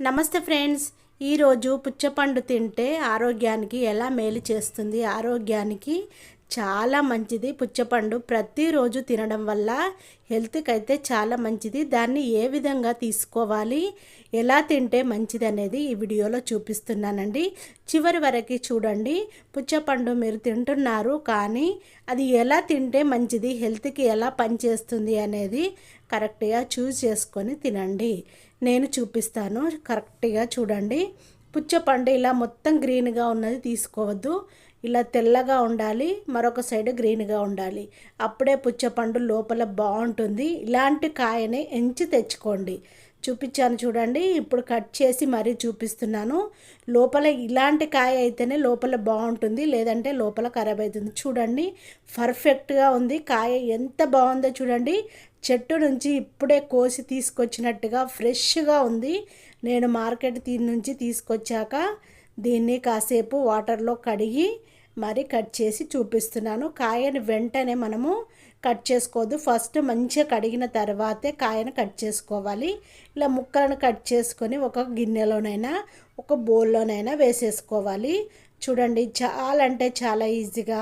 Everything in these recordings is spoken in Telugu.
నమస్తే ఫ్రెండ్స్. ఈరోజు పుచ్చపండు తింటే ఆరోగ్యానికి ఎలా మేలు చేస్తుంది? ఆరోగ్యానికి చాలా మంచిది పుచ్చపండు. ప్రతిరోజు తినడం వల్ల హెల్త్కి అయితే చాలా మంచిది. దాన్ని ఏ విధంగా తీసుకోవాలి ఎలా తింటే మంచిది అనేది ఈ వీడియోలో చూపిస్తున్నానండి. చివరి వరకు చూడండి. పుచ్చపండు మీరు తింటున్నారు కానీ అది ఎలా తింటే మంచిది హెల్త్కి ఎలా పనిచేస్తుంది అనేది కరెక్ట్గా చూస్ చేసుకొని తినండి. నేను చూపిస్తాను. కరెక్ట్గా చూడండి. పుచ్చపండు ఇలా మొత్తం గ్రీన్గా ఉన్నది తీసుకోవద్దు. ఇలా తెల్లగా ఉండాలి మరొక సైడ్ గ్రీన్గా ఉండాలి. అప్పుడే పుచ్చపండు లోపల బాగుంటుంది. ఇలాంటి కాయని ఎంచి తెచ్చుకోండి. చూపించాను చూడండి. ఇప్పుడు కట్ చేసి మరీ చూపిస్తున్నాను. లోపల ఇలాంటి కాయ అయితేనే లోపల బాగుంటుంది లేదంటే లోపల ఖరాబ్ అవుతుంది. చూడండి పర్ఫెక్ట్గా ఉంది. కాయ ఎంత బాగుందో చూడండి. చెట్టు నుంచి ఇప్పుడే కోసి తీసుకొచ్చినట్టుగా ఫ్రెష్గా ఉంది. నేను మార్కెట్ తీ నుంచి తీసుకొచ్చాక దీన్ని కాసేపు వాటర్లో కడిగి మరి కట్ చేసి చూపిస్తున్నాను. కాయని వెంటనే మనము కట్ చేసుకోవద్దు. ఫస్ట్ మంచిగా కడిగిన తర్వాతే కాయను కట్ చేసుకోవాలి. ఇలా ముక్కలను కట్ చేసుకొని ఒక గిన్నెలోనైనా ఒక బౌల్లోనైనా వేసేసుకోవాలి. చూడండి చాలా అంటే చాలా ఈజీగా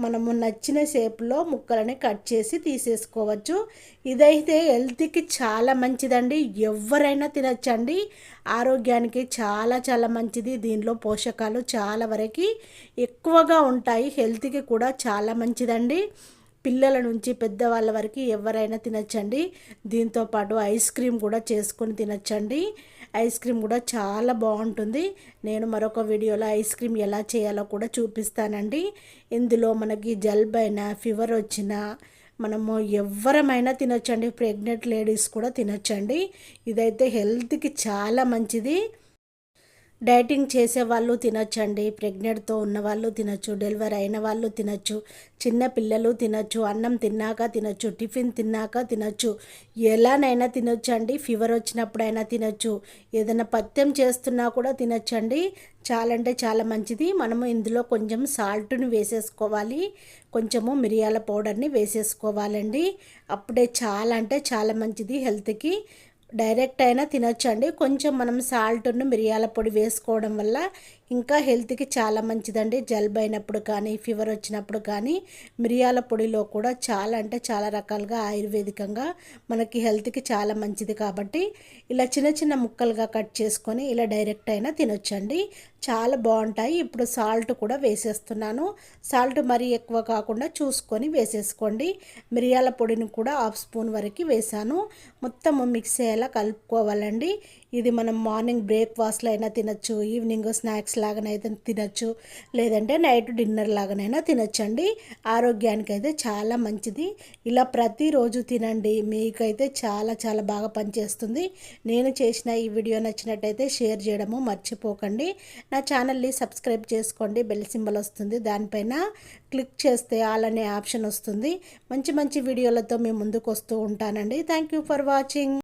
మనము నచ్చిన షేప్లో ముక్కలని కట్ చేసి తీసేసుకోవచ్చు. ఇదైతే హెల్త్కి చాలా మంచిదండి. ఎవరైనా తినచ్చండి. ఆరోగ్యానికి చాలా చాలా మంచిది. దీనిలో పోషకాలు చాలా వరకు ఎక్కువగా ఉంటాయి. హెల్త్కి కూడా చాలా మంచిదండి. పిల్లల నుంచి పెద్దవాళ్ళ వరకు ఎవరైనా తినచ్చండి. దీంతోపాటు ఐస్ క్రీమ్ కూడా చేసుకొని తినచ్చండి. ఐస్ క్రీమ్ కూడా చాలా బాగుంటుంది. నేను మరొక వీడియోలో ఐస్ క్రీమ్ ఎలా చేయాలో కూడా చూపిస్తానండి. ఇందులో మనకి జలుబు అయినా ఫీవర్ వచ్చినా మనము ఎవరమైనా తినొచ్చండి. ప్రెగ్నెంట్ లేడీస్ కూడా తినొచ్చండి. ఇదైతే హెల్త్కి చాలా మంచిది. డైటింగ్ చేసే వాళ్ళు తినొచ్చండి. ప్రెగ్నెంట్తో ఉన్న వాళ్ళు తినొచ్చు డెలివరీ అయిన వాళ్ళు తినొచ్చు చిన్న పిల్లలు తినొచ్చు అన్నం తిన్నాక తినొచ్చు టిఫిన్ తిన్నాక తినొచ్చు. ఎలానైనా తినొచ్చండి. ఫీవర్ వచ్చినప్పుడైనా తినొచ్చు. ఏదైనా పథ్యం చేస్తున్నా కూడా తినొచ్చండి. చాలా అంటే చాలా మంచిది. మనము ఇందులో కొంచెం సాల్ట్ని వేసేసుకోవాలి. కొంచెము మిరియాల పౌడర్ని వేసేసుకోవాలండి. అప్పుడే చాలా అంటే చాలా మంచిది హెల్త్కి. డైరెక్ట్ అయినా తినొచ్చండి. కొంచెం మనం సాల్ట్ను మిరియాల పొడి వేసుకోవడం వల్ల ఇంకా హెల్త్కి చాలా మంచిదండి. జలుబు అయినప్పుడు కానీ ఫీవర్ వచ్చినప్పుడు కానీ మిరియాల పొడిలో కూడా చాలా అంటే చాలా రకాలుగా ఆయుర్వేదికంగా మనకి హెల్త్కి చాలా మంచిది కాబట్టి ఇలా చిన్న చిన్న ముక్కలుగా కట్ చేసుకొని ఇలా డైరెక్ట్ అయినా తినొచ్చండి. చాలా బాగుంటాయి. ఇప్పుడు సాల్ట్ కూడా వేసేస్తున్నాను. సాల్ట్ మరీ ఎక్కువ కాకుండా చూసుకొని వేసేసుకోండి. మిరియాల పొడిని కూడా హాఫ్ స్పూన్ వరకు వేసాను. మొత్తం మిక్స్ అయ్యేలా కలుపుకోవాలండి. ఇది మనం మార్నింగ్ బ్రేక్ఫాస్ట్లో అయినా తినచ్చు ఈవినింగ్ స్నాక్స్ లాగానైతే తినచ్చు. లేదంటే నైట్ డిన్నర్ లాగానైనా తినచ్చండి. ఆరోగ్యానికి అయితే చాలా మంచిది. ఇలా ప్రతిరోజు తినండి. మీకైతే చాలా చాలా బాగా పనిచేస్తుంది. నేను చేసిన ఈ వీడియో నచ్చినట్టయితే షేర్ చేయడము మర్చిపోకండి. నా ఛానల్ని సబ్స్క్రైబ్ చేసుకోండి. బెల్ సింబల్ వస్తుంది. దానిపైన క్లిక్ చేస్తే ఆల్ అనే ఆప్షన్ వస్తుంది. మంచి మంచి వీడియోలతో మేము ముందుకు వస్తూ ఉంటానండి. Thank you for watching.